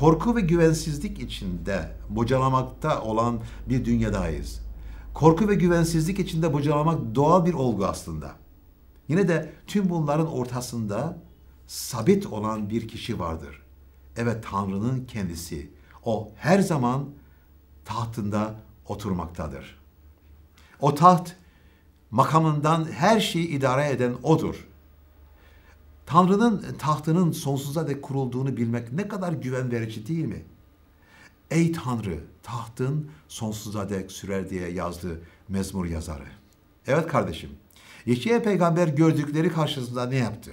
Korku ve güvensizlik içinde bocalamakta olan bir dünyadayız. Korku ve güvensizlik içinde bocalamak doğal bir olgu aslında. Yine de tüm bunların ortasında sabit olan bir kişi vardır. Evet Tanrı'nın kendisi. O her zaman tahtında oturmaktadır. O taht makamından her şeyi idare eden odur. Tanrı'nın tahtının sonsuza dek kurulduğunu bilmek ne kadar güven verici değil mi? Ey Tanrı, tahtın sonsuza dek sürer diye yazdı mezmur yazarı. Evet kardeşim, Yeşaya peygamber gördükleri karşısında ne yaptı?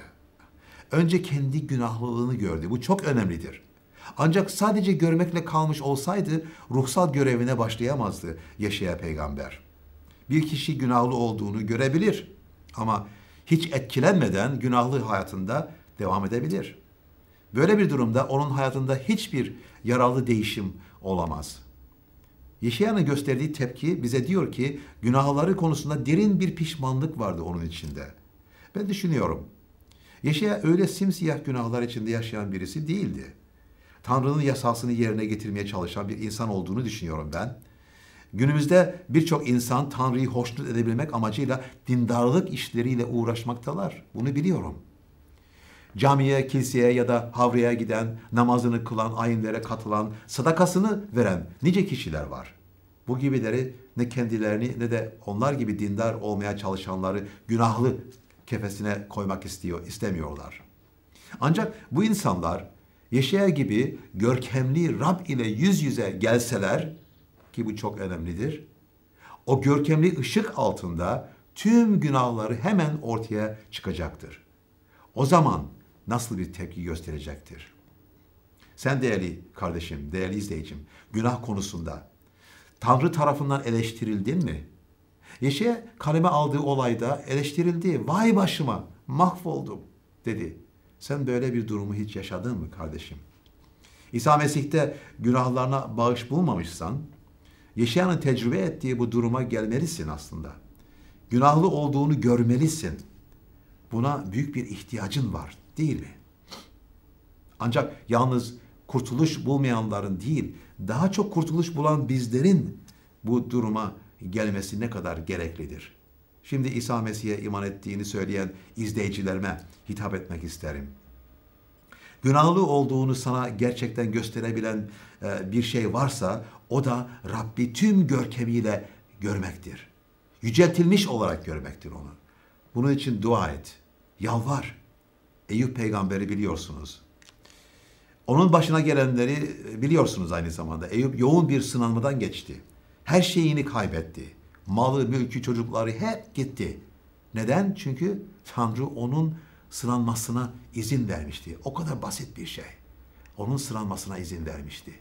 Önce kendi günahlılığını gördü. Bu çok önemlidir. Ancak sadece görmekle kalmış olsaydı ruhsal görevine başlayamazdı Yeşaya peygamber. Bir kişi günahlı olduğunu görebilir ama hiç etkilenmeden günahlı hayatında devam edebilir. Böyle bir durumda onun hayatında hiçbir yararlı değişim olamaz. Yeşaya'nın gösterdiği tepki bize diyor ki günahları konusunda derin bir pişmanlık vardı onun içinde. Ben düşünüyorum. Yeşaya öyle simsiyah günahlar içinde yaşayan birisi değildi. Tanrı'nın yasasını yerine getirmeye çalışan bir insan olduğunu düşünüyorum ben. Günümüzde birçok insan Tanrı'yı hoşnut edebilmek amacıyla dindarlık işleriyle uğraşmaktalar. Bunu biliyorum. Camiye, kiliseye ya da havraya giden, namazını kılan, ayinlere katılan, sadakasını veren nice kişiler var. Bu gibileri ne kendilerini ne de onlar gibi dindar olmaya çalışanları günahlı kefesine koymak istiyor, istemiyorlar. Ancak bu insanlar Yeşaya gibi görkemli Rab ile yüz yüze gelseler ki bu çok önemlidir. O görkemli ışık altında tüm günahları hemen ortaya çıkacaktır. O zaman nasıl bir tepki gösterecektir? Sen değerli kardeşim, değerli izleyicim, günah konusunda Tanrı tarafından eleştirildin mi? Yeşe kaleme aldığı olayda eleştirildi. Vay başıma mahvoldum dedi. Sen böyle bir durumu hiç yaşadın mı kardeşim? İsa Mesih'te günahlarına bağış bulmamışsan, Yeşaya'nın tecrübe ettiği bu duruma gelmelisin aslında. Günahlı olduğunu görmelisin. Buna büyük bir ihtiyacın var değil mi? Ancak yalnız kurtuluş bulmayanların değil, daha çok kurtuluş bulan bizlerin bu duruma gelmesi ne kadar gereklidir. Şimdi İsa Mesih'e iman ettiğini söyleyen izleyicilerime hitap etmek isterim. Günahlı olduğunu sana gerçekten gösterebilen e, bir şey varsa o da Rabbi tüm görkemiyle görmektir. Yüceltilmiş olarak görmektir onu. Bunun için dua et. Yalvar. Eyüp peygamberi biliyorsunuz. Onun başına gelenleri biliyorsunuz aynı zamanda. Eyüp yoğun bir sınanmadan geçti. Her şeyini kaybetti. Malı, mülkü, çocukları hep gitti. Neden? Çünkü Tanrı onun sınanmasına izin vermişti. O kadar basit bir şey. Onun sınanmasına izin vermişti.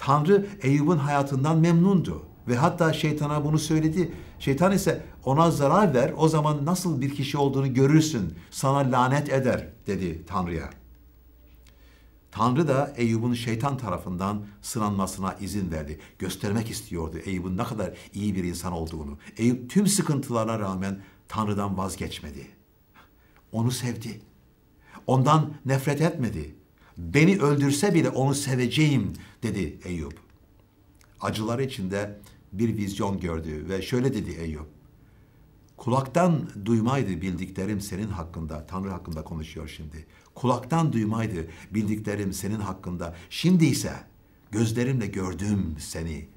Tanrı Eyüp'ün hayatından memnundu. Ve hatta şeytana bunu söyledi. Şeytan ise ona zarar ver, o zaman nasıl bir kişi olduğunu görürsün, sana lanet eder dedi Tanrı'ya. Tanrı da Eyüp'ün şeytan tarafından sınanmasına izin verdi. Göstermek istiyordu Eyüp'ün ne kadar iyi bir insan olduğunu. Eyüp tüm sıkıntılarına rağmen Tanrı'dan vazgeçmedi. Onu sevdi. Ondan nefret etmedi. Beni öldürse bile onu seveceğim dedi Eyüp. Acılar içinde bir vizyon gördü ve şöyle dedi Eyüp. Kulaktan duymaydı bildiklerim senin hakkında. Tanrı hakkında konuşuyor şimdi. Kulaktan duymaydı bildiklerim senin hakkında. Şimdi ise gözlerimle gördüm seni.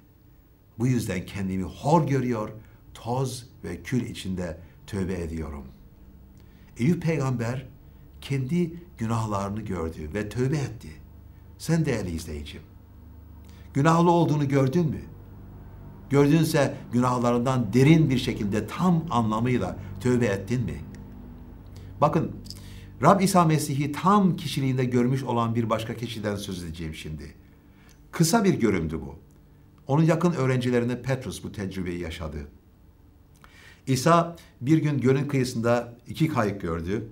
Bu yüzden kendimi hor görüyor, toz ve kül içinde tövbe ediyorum. Eyüp peygamber kendi günahlarını gördü ve tövbe etti. Sen değerli izleyicim, günahlı olduğunu gördün mü? Gördünse günahlarından derin bir şekilde tam anlamıyla tövbe ettin mi? Bakın Rab İsa Mesih'i tam kişiliğinde görmüş olan bir başka kişiden söz edeceğim şimdi. Kısa bir görümdü bu. Onun yakın öğrencilerine Petrus bu tecrübeyi yaşadı. İsa bir gün gölün kıyısında iki kayık gördü.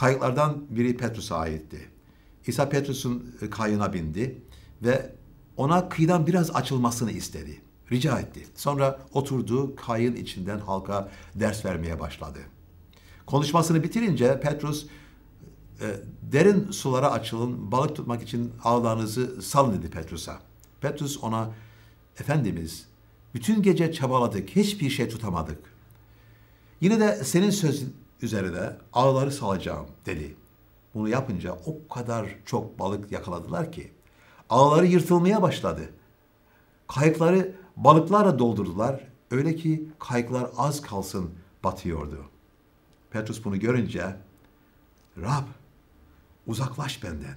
Kayıklardan biri Petrus'a aitti. İsa Petrus'un kayığına bindi ve ona kıyıdan biraz açılmasını istedi. Rica etti. Sonra oturdu, kayığın içinden halka ders vermeye başladı. Konuşmasını bitirince Petrus e, derin sulara açılın, balık tutmak için ağlarınızı salın dedi Petrus'a. Petrus ona, Efendimiz, bütün gece çabaladık, hiçbir şey tutamadık. Yine de senin sözün üzerine ağları salacağım dedi. Bunu yapınca o kadar çok balık yakaladılar ki ağları yırtılmaya başladı. Kayıkları balıklarla doldurdular. Öyle ki kayıklar az kalsın batıyordu. Petrus bunu görünce Rab uzaklaş benden.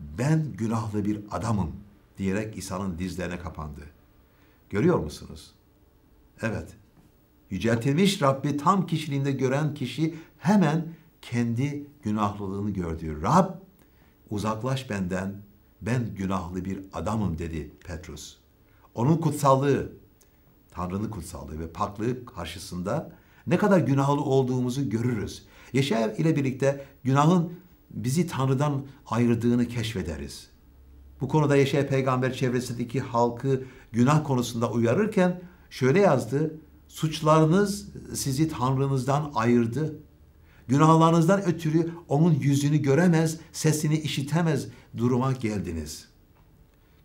Ben günahlı bir adamım diyerek İsa'nın dizlerine kapandı. Görüyor musunuz? Evet. Yüceltilmiş Rabbi tam kişiliğinde gören kişi hemen kendi günahlılığını gördü. Rab uzaklaş benden ben günahlı bir adamım dedi Petrus. Onun kutsallığı, Tanrı'nın kutsallığı ve paklığı karşısında ne kadar günahlı olduğumuzu görürüz. Yaşar ile birlikte günahın bizi Tanrı'dan ayırdığını keşfederiz. Bu konuda Yaşar peygamber çevresindeki halkı günah konusunda uyarırken şöyle yazdı. Suçlarınız sizi Tanrınızdan ayırdı. Günahlarınızdan ötürü onun yüzünü göremez, sesini işitemez duruma geldiniz.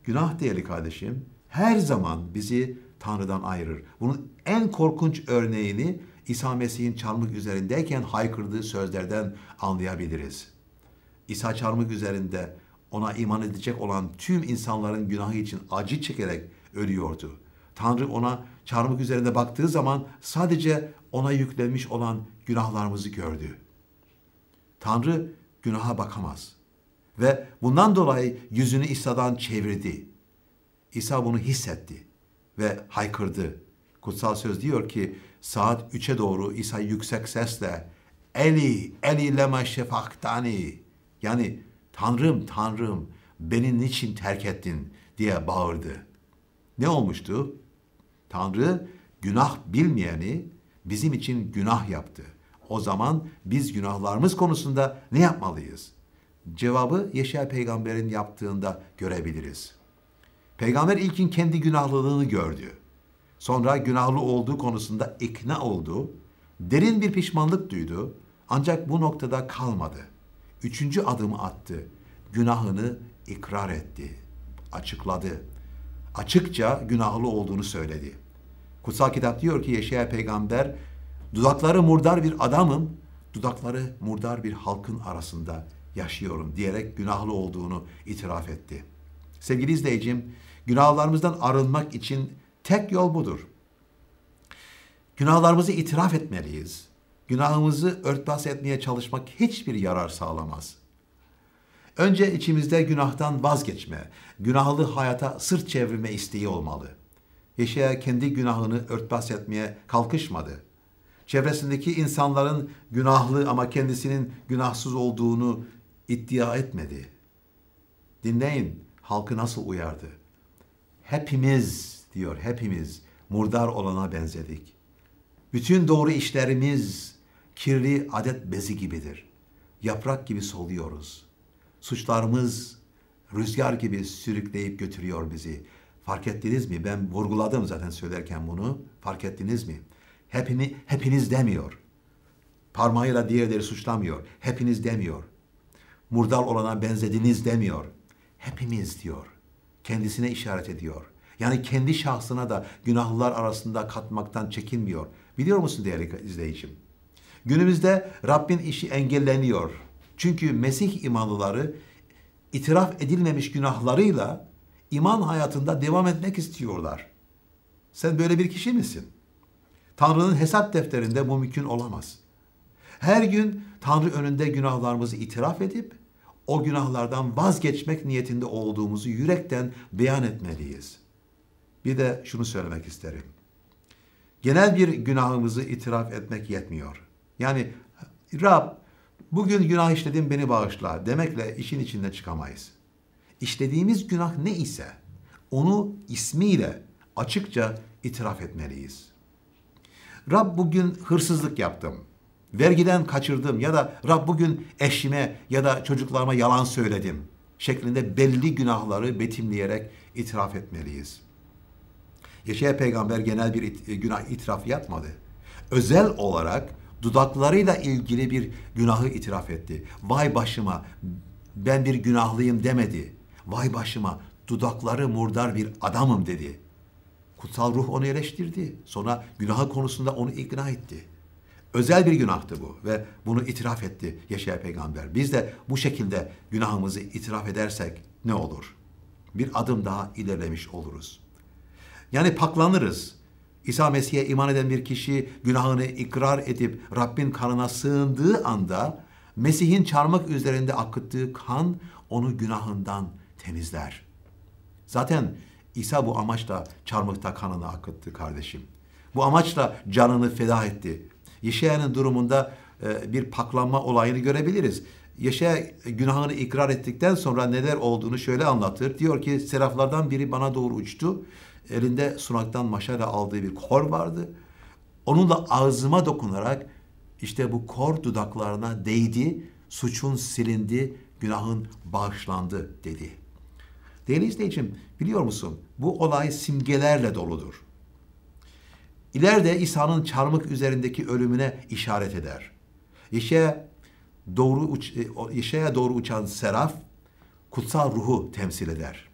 Günah değerli kardeşim her zaman bizi Tanrı'dan ayırır. Bunun en korkunç örneğini İsa Mesih'in çarmık üzerindeyken haykırdığı sözlerden anlayabiliriz. İsa çarmık üzerinde ona iman edecek olan tüm insanların günahı için acı çekerek ölüyordu. Tanrı ona çarmık üzerinde baktığı zaman sadece ona yüklenmiş olan günahlarımızı gördü. Tanrı günaha bakamaz. Ve bundan dolayı yüzünü İsa'dan çevirdi. İsa bunu hissetti ve haykırdı. Kutsal söz diyor ki saat 3'e doğru İsa yüksek sesle Eli, Eli lema şefaktani yani Tanrım, Tanrım beni niçin terk ettin diye bağırdı. Ne olmuştu? Tanrı günah bilmeyeni bizim için günah yaptı. O zaman biz günahlarımız konusunda ne yapmalıyız? Cevabı Yeşaya peygamberin yaptığında görebiliriz. Peygamber ilkin kendi günahlılığını gördü. Sonra günahlı olduğu konusunda ikna oldu. Derin bir pişmanlık duydu. Ancak bu noktada kalmadı. Üçüncü adımı attı. Günahını ikrar etti. Açıkladı. Açıkça günahlı olduğunu söyledi. Kutsal kitap diyor ki Yeşaya peygamber dudakları murdar bir adamım, dudakları murdar bir halkın arasında yaşıyorum diyerek günahlı olduğunu itiraf etti. Sevgili izleyicim, günahlarımızdan arınmak için tek yol budur. Günahlarımızı itiraf etmeliyiz. Günahımızı örtbas etmeye çalışmak hiçbir yarar sağlamaz. Önce içimizde günahtan vazgeçme, günahlı hayata sırt çevirme isteği olmalı. Yeşaya kendi günahını örtbas etmeye kalkışmadı. Çevresindeki insanların günahlı ama kendisinin günahsız olduğunu iddia etmedi. Dinleyin halkı nasıl uyardı. Hepimiz diyor hepimiz murdar olana benzedik. Bütün doğru işlerimiz kirli adet bezi gibidir. Yaprak gibi soluyoruz. Suçlarımız rüzgar gibi sürükleyip götürüyor bizi. Fark ettiniz mi? Ben vurguladım zaten söylerken bunu. Fark ettiniz mi? Hepini, hepiniz demiyor. Parmağıyla diğerleri suçlamıyor. Hepiniz demiyor. Murdar olana benzediniz demiyor. Hepimiz diyor. Kendisine işaret ediyor. Yani kendi şahsına da günahlılar arasında katmaktan çekinmiyor. Biliyor musun değerli izleyicim? Günümüzde Rabbin işi engelleniyor. Çünkü Mesih imanlıları itiraf edilmemiş günahlarıyla iman hayatında devam etmek istiyorlar. Sen böyle bir kişi misin? Tanrı'nın hesap defterinde bu mümkün olamaz. Her gün Tanrı önünde günahlarımızı itiraf edip o günahlardan vazgeçmek niyetinde olduğumuzu yürekten beyan etmeliyiz. Bir de şunu söylemek isterim. Genel bir günahımızı itiraf etmek yetmiyor. Yani Rab bugün günah işledim beni bağışla demekle işin içinde çıkamayız. İşlediğimiz günah ne ise onu ismiyle açıkça itiraf etmeliyiz. Rab bugün hırsızlık yaptım, vergiden kaçırdım ya da Rab bugün eşime ya da çocuklarıma yalan söyledim şeklinde belli günahları betimleyerek itiraf etmeliyiz. Yeşaya peygamber genel bir it- günah itiraf yapmadı. Özel olarak dudaklarıyla ilgili bir günahı itiraf etti. Vay başıma ben bir günahlıyım demedi. Vay başıma dudakları murdar bir adamım dedi. Kutsal ruh onu eleştirdi. Sonra günahı konusunda onu ikna etti. Özel bir günahtı bu ve bunu itiraf etti Yaşaya peygamber. Biz de bu şekilde günahımızı itiraf edersek ne olur? Bir adım daha ilerlemiş oluruz. Yani paklanırız. İsa Mesih'e iman eden bir kişi günahını ikrar edip Rabbin kanına sığındığı anda Mesih'in çarmık üzerinde akıttığı kan onu günahından temizler. Zaten İsa bu amaçla çarmıkta kanını akıttı kardeşim. Bu amaçla canını feda etti. Yeşaya'nın durumunda e, bir paklanma olayını görebiliriz. Yaşaya günahını ikrar ettikten sonra neler olduğunu şöyle anlatır. Diyor ki seraflardan biri bana doğru uçtu. Elinde sunaktan maşayla aldığı bir kor vardı. Onunla ağzıma dokunarak işte bu kor dudaklarına değdi, suçun silindi, günahın bağışlandı dedi. Değerli izleyicim biliyor musun bu olay simgelerle doludur. İleride İsa'nın çarmık üzerindeki ölümüne işaret eder. Yeşaya doğru uç, e, doğru uçan seraf kutsal ruhu temsil eder.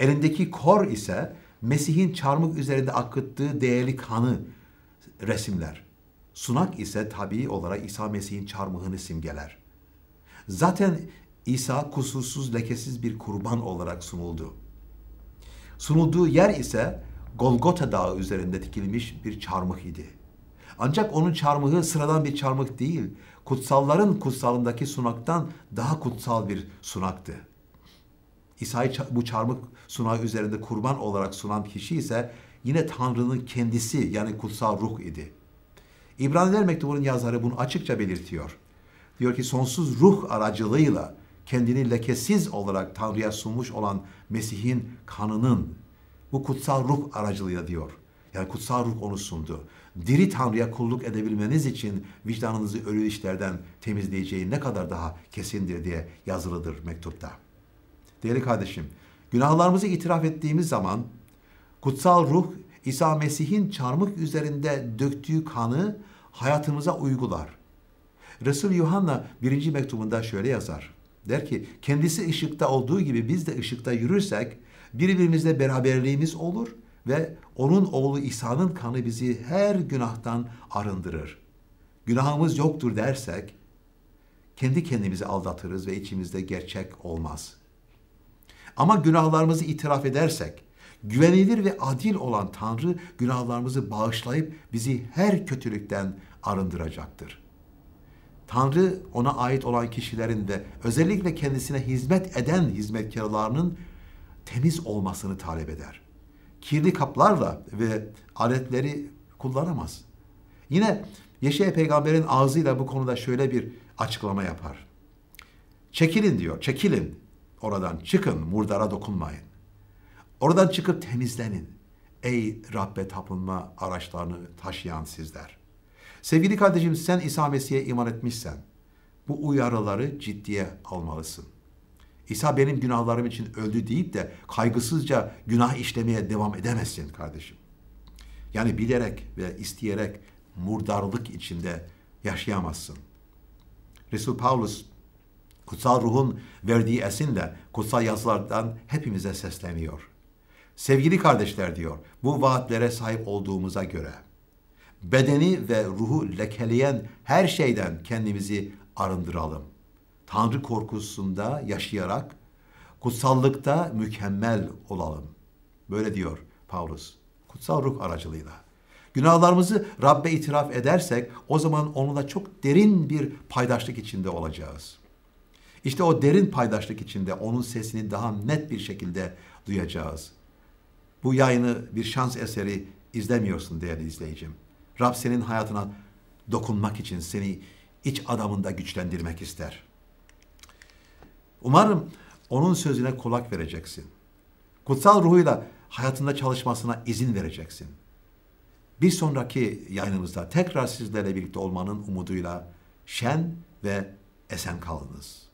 Elindeki kor ise Mesih'in çarmık üzerinde akıttığı değerli kanı resimler. Sunak ise tabii olarak İsa Mesih'in çarmıhını simgeler. Zaten İsa kusursuz, lekesiz bir kurban olarak sunuldu. Sunulduğu yer ise Golgota Dağı üzerinde dikilmiş bir çarmıh idi. Ancak onun çarmıhı sıradan bir çarmıh değil, kutsalların kutsalındaki sunaktan daha kutsal bir sunaktı. İsa'yı bu çarmıh sunağı üzerinde kurban olarak sunan kişi ise yine Tanrı'nın kendisi yani kutsal ruh idi. İbraniler mektubunun yazarı bunu açıkça belirtiyor. Diyor ki sonsuz ruh aracılığıyla kendini lekesiz olarak Tanrı'ya sunmuş olan Mesih'in kanının bu kutsal ruh aracılığıyla diyor. Yani kutsal ruh onu sundu. Diri Tanrı'ya kulluk edebilmeniz için vicdanınızı ölü işlerden temizleyeceği ne kadar daha kesindir diye yazılıdır mektupta. Değerli kardeşim, günahlarımızı itiraf ettiğimiz zaman kutsal ruh İsa Mesih'in çarmık üzerinde döktüğü kanı hayatımıza uygular. Resul Yuhanna birinci mektubunda şöyle yazar. Der ki kendisi ışıkta olduğu gibi biz de ışıkta yürürsek birbirimizle beraberliğimiz olur ve onun oğlu İsa'nın kanı bizi her günahtan arındırır. Günahımız yoktur dersek kendi kendimizi aldatırız ve içimizde gerçek olmaz. Ama günahlarımızı itiraf edersek güvenilir ve adil olan Tanrı günahlarımızı bağışlayıp bizi her kötülükten arındıracaktır. Tanrı ona ait olan kişilerin de özellikle kendisine hizmet eden hizmetkarlarının temiz olmasını talep eder. Kirli kaplarla ve aletleri kullanamaz. Yine Yeşaya peygamberin ağzıyla bu konuda şöyle bir açıklama yapar. Çekilin diyor, çekilin. Oradan çıkın, murdara dokunmayın. Oradan çıkıp temizlenin. Ey Rabbe tapınma araçlarını taşıyan sizler. Sevgili kardeşim sen İsa Mesih'e iman etmişsen bu uyarıları ciddiye almalısın. İsa benim günahlarım için öldü deyip de kaygısızca günah işlemeye devam edemezsin kardeşim. Yani bilerek ve isteyerek murdarlık içinde yaşayamazsın. Resul Paulus kutsal ruhun verdiği esinle kutsal yazılardan hepimize sesleniyor. Sevgili kardeşler diyor, bu vaatlere sahip olduğumuza göre bedeni ve ruhu lekeleyen her şeyden kendimizi arındıralım. Tanrı korkusunda yaşayarak kutsallıkta mükemmel olalım. Böyle diyor Paulus. Kutsal ruh aracılığıyla. Günahlarımızı Rabbe itiraf edersek o zaman onunla çok derin bir paydaşlık içinde olacağız. İşte o derin paydaşlık içinde onun sesini daha net bir şekilde duyacağız. Bu yayını bir şans eseri izlemiyorsun değerli izleyicim. Rab senin hayatına dokunmak için seni iç adamında güçlendirmek ister. Umarım onun sözüne kulak vereceksin. Kutsal ruhuyla hayatında çalışmasına izin vereceksin. Bir sonraki yayınımızda tekrar sizlerle birlikte olmanın umuduyla şen ve esen kalınız.